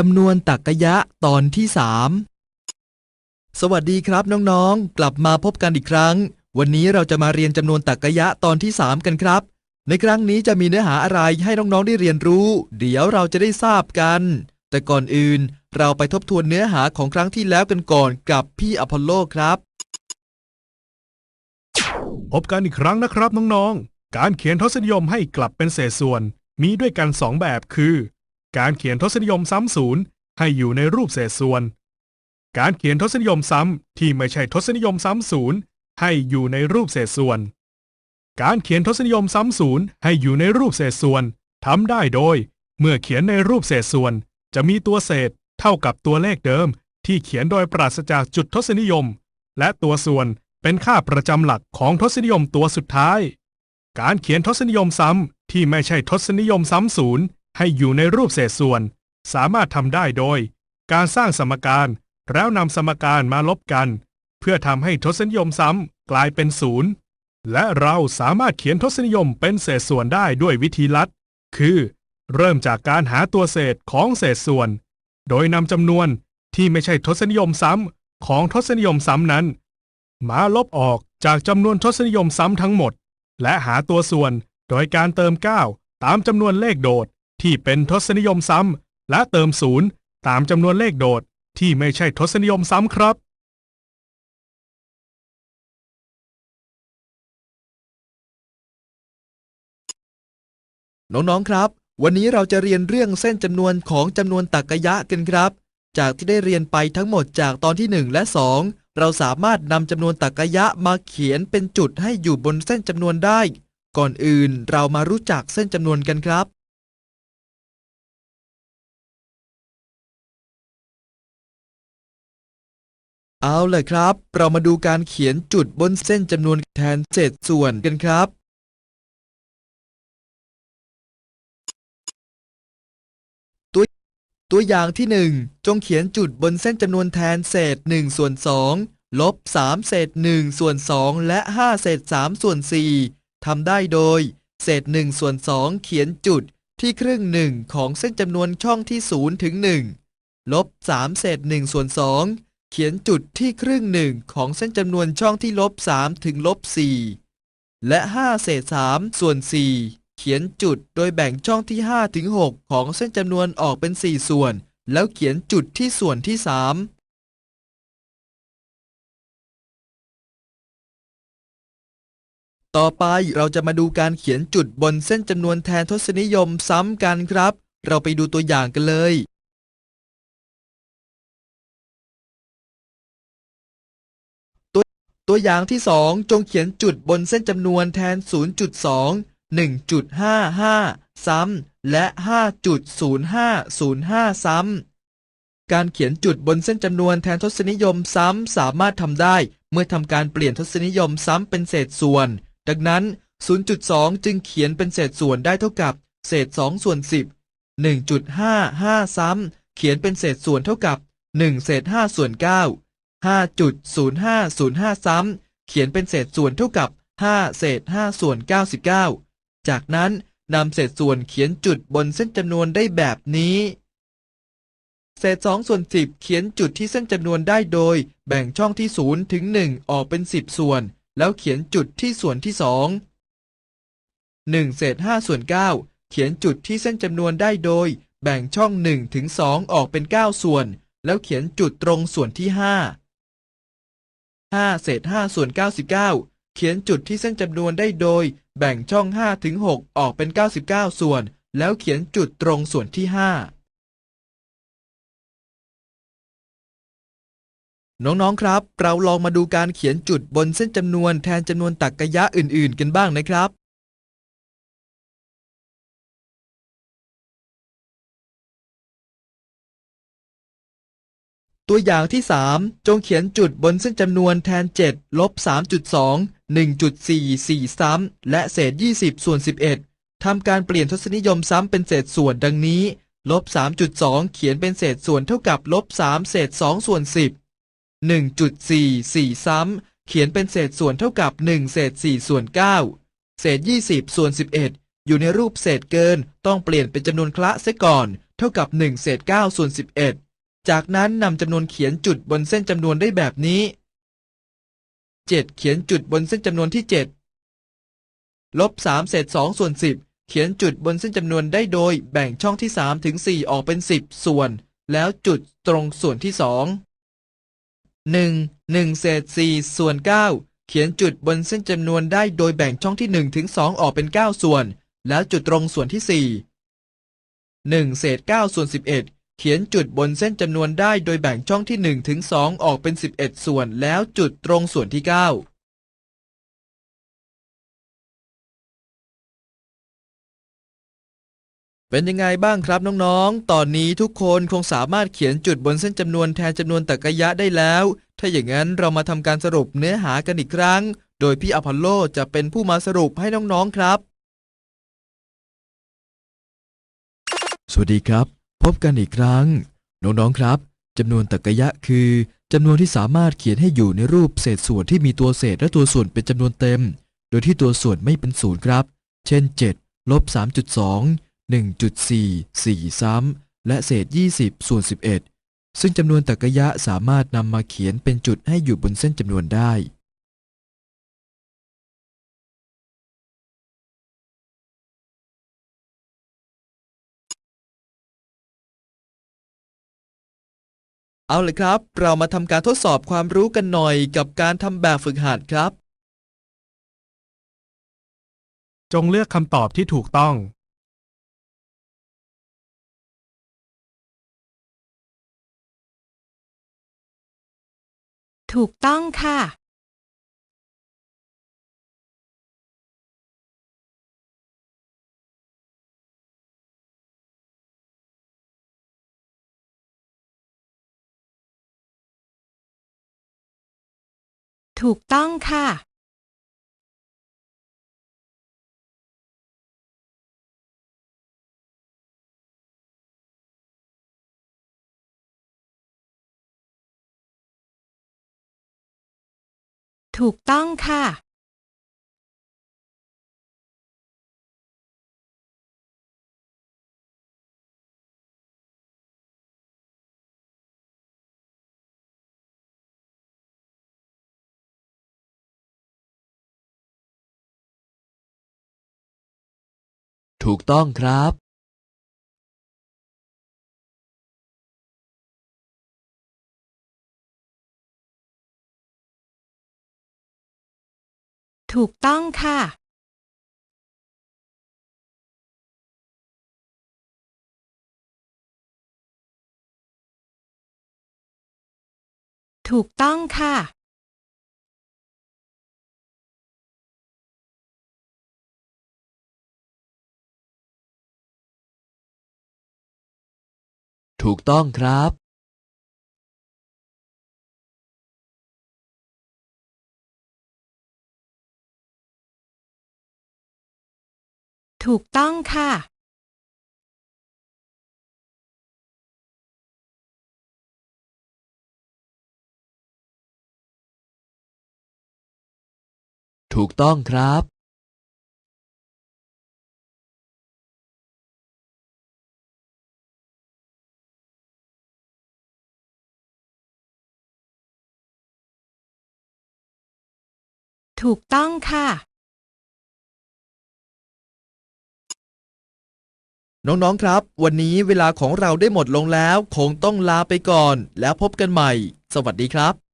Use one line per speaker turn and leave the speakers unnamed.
จำนวนตักกะยะตอนที่สามสวัสดีครับน้องๆ กลับมาพบกันอีกครั้ง วันนี้เราจะมาเรียนจำนวนตักกะยะตอนที่สามกันครับ ในครั้งนี้จะมีเนื้อหาอะไรให้น้องๆได้เรียนรู้ เดี๋ยวเราจะได้ทราบกัน แต่ก่อนอื่น เราไปทบทวนเนื้อหาของครั้งที่แล้วกันก่อนกับพี่อพอลโลครับ
พบกันอีกครั้งนะครับน้องๆ การเขียนทศนิยมให้กลับเป็นเศษส่วนมีด้วยกันสองแบบคือ การเขียนทศนิยมซ้ำศูนย์ให้อยู่ในรูปเศษส่วน การเขียนทศนิยมซ้ำที่ไม่ใช่ทศนิยมซ้ำศูนย์ให้อยู่ในรูปเศษส่วน การเขียนทศนิยมซ้ำศูนย์ให้อยู่ในรูปเศษส่วนทำได้โดย เมื่อเขียนในรูปเศษส่วน จะมีตัวเศษเท่ากับตัวเลขเดิม ที่เขียนโดยปราศจากจุดทศนิยม และตัวส่วนเป็นค่าประจำหลักของทศนิยมตัวสุดท้าย การเขียนทศนิยมซ้ำที่ไม่ใช่ทศนิยมซ้ำศูนย์ ให้อยู่ในรูปเศษส่วน สามารถทำได้โดย การสร้างสมการแล้วนำสมการมาลบกัน เพื่อทำให้ทศนิยมซ้ำกลายเป็นศูนย์และเราสามารถเขียนทศนิยมเป็นเศษส่วนได้ด้วยวิธีลัด คือ เริ่มจากการหาตัวเศษของเศษส่วน โดยนำจำนวนที่ไม่ใช่ทศนิยมซ้ำของทศนิยมซ้ำนั้น มาลบออกจากจำนวนทศนิยมซ้ำทั้งหมด และหาตัวส่วนโดยการเติม 9 ตามจำนวนเลขโดด ที่เป็นทศนิยมซ้ำและเติม0ตามจำนวนเลขโดดที่ไม่ใช่ทศนิยมซ้ำครับ
น้องๆครับ วันนี้เราจะเรียนเรื่องเส้นจำนวนของจำนวนตักกะยะกันครับ จากที่ได้เรียนไปทั้งหมดจากตอนที่ 1 และ 2 เราสามารถนำจำนวนตักกะยะมาเขียนเป็นจุดให้อยู่บนเส้นจำนวนได้ ก่อนอื่นเรามารู้จักเส้นจำนวนกันครับ เอาเลยครับ เรามาดูการเขียนจุดบนเส้นจำนวนแทนเศษส่วนกันครับ ตัวตัวอย่างที่ 1 จงเขียนจุดบนเส้นจำนวนแทนเศษ 1 ส่วน 2 ลบ 3 เศษ 1 ส่วน 2 และ 5 เศษ 3 ส่วน 4 ทำได้โดย เศษ 1 ส่วน 2 เขียนจุดที่ครึ่งหนึ่งของเส้นจำนวนช่องที่ 0 ถึง 1 ลบ 3 เศษ 1 ส่วน 2 เขียนจุดที่ครึ่งหนึ่งของเส้นจำนวนช่องที่ลบ3ถึงลบ4และ 5 เศษ3ส่วน 4 เขียนจุดโดยแบ่งช่องที่5ถึง6ของเส้นจำนวนออกเป็น 4 ส่วน แล้วเขียนจุดที่ส่วนที่ 3ต่อไปเราจะมาดูการเขียนจุดบนเส้นจำนวนแทนทศนิยมซ้ำกันครับ เราไปดูตัวอย่างกันเลย ตัวอย่างที่ 2 จงเขียนจุดบนเส้นจำนวนแทน 0.2 1.55 ซ้ำและ 5.0505 ซ้ำ การเขียนจุดบนเส้นจำนวนแทนทศนิยมซ้ำสามารถทำได้ เมื่อทำการเปลี่ยนทศนิยมซ้ำเป็นเศษส่วน ดังนั้น 0.2 จึงเขียนเป็นเศษส่วนได้เท่ากับ เศษ 2 ส่วน 10 1.55 ซ้ำ เขียนเป็นเศษส่วนเท่ากับ 1 เศษ 5 ส่วน 9 5.0505 ซ้ำ เขียนเป็นเศษส่วนเท่ากับ 5 เศษ 5 ส่วน 99 จากนั้นนำเศษส่วนเขียนจุดบนเส้นจำนวนได้แบบนี้ เศษ 2 ส่วน 10 เขียนจุดที่เส้นจำนวนได้โดย แบ่งช่องที่ 0 ถึง 1 ออกเป็น 10 ส่วน แล้วเขียนจุดที่ส่วนที่ 2 1 เศษ 5 ส่วน 9 เขียนจุดที่เส้นจำนวนได้โดย แบ่งช่อง 1 ถึง 2 ออกเป็น 9 ส่วน แล้วเขียนจุดตรงส่วนที่ 5 5 เศษ 5 ส่วน 99 เขียนจุดที่เส้นจำนวนได้โดย แบ่งช่อง 5 ถึง 6 ออกเป็น 99 ส่วน แล้วเขียนจุดตรงส่วนที่ 5 น้อง ๆ ครับ เราลองมาดูการเขียนจุดบนเส้นจำนวนแทนจำนวนตักกะยะอื่น ๆ กันบ้างนะครับ ตัวอย่างที่ 3 จงเขียนจุดบนเส้นจำนวนแทน 7 ลบ 3.2 1.44 ซ้ำ และเศษ 20 ส่วน 11 ทำการเปลี่ยนทศนิยมซ้ำเป็นเศษส่วนดังนี้ ลบ 3.2 เขียนเป็นเศษส่วนเท่ากับลบ 3 เศษ 2 ส่วน 10 1.44 ซ้ำ เขียนเป็นเศษส่วนเท่ากับ 1 เศษ 4 ส่วน 9 เศษ 20 ส่วน 11 อยู่ในรูปเศษเกิน ต้องเปลี่ยนเป็นจำนวนคละเสียก่อน เท่ากับ 1 เศษ 9 ส่วน 11 จากนั้นนำจำนวนเขียนจุดบนเส้นจำนวนได้แบบนี้ 7 เขียนจุดบนเส้นจำนวนที่ 7 ลบ 3 เศษ2ส่วน 10 เขียนจุดบนเส้นจำนวนได้โดย แบ่งช่องที่3ถึง4ออกเป็น 10 ส่วน แล้วจุดตรงส่วนที่ 2 1 1 เศษ4ส่วน 9 เขียนจุดบนเส้นจำนวนได้โดยแบ่งช่องที่1ถึง2ออกเป็น 9 ส่วน แล้วจุดตรงส่วนที่ 4 1 เศษ9ส่วน 11 เขียนจุดบนเส้นจำนวนได้โดยแบ่งช่องที่1ถึง2ออกเป็น 11 ส่วนแล้วจุดตรงส่วนที่ 9เป็นยังไงบ้างครับน้องๆ ตอนนี้ทุกคนคงสามารถเขียนจุดบนเส้นจำนวนแทนจำนวนตรรกะยะได้แล้ว ถ้าอย่างนั้นเรามาทำการสรุปเนื้อหากันอีกครั้ง โดยพี่อพอลโลจะเป็นผู้มาสรุปให้น้องๆครับ สวัสดีครับ พบกันอีกครั้ง น้องๆครับจำนวนตรรกะยะคือจำนวนที่สามารถเขียนให้อยู่ในรูปเศษส่วนที่มีตัวเศษและตัวส่วนเป็นจำนวนเต็ม โดยที่ตัวส่วนไม่เป็นศูนย์ครับ เช่น 7 ลบ 3.2 1.4 4 ซ้ำ และเศษ 20 ส่วน 11 ซึ่งจำนวนตรรกะยะสามารถนำมาเขียนเป็นจุดให้อยู่บนเส้นจำนวนได้ เอาเลยครับ เรามาทำการทดสอบความรู้กันหน่อยกับการทำแบบฝึกหัดครับ
จงเลือกคำตอบที่ถูกต้อง
ถูกต้องค่ะ ถูกต้องค่ะ ถูกต้องค่ะ
ถูกต้องครับ
ถูกต้องค่ะ ถูกต้องค่ะ
ถูกต้องครับ
ถูกต้องค่ะ
ถูกต้องครับ
ถูกต้องค่ะ
น้องๆครับ วันนี้เวลาของเราได้หมดลงแล้ว คงต้องลาไปก่อน แล้วพบกันใหม่ สวัสดีครับ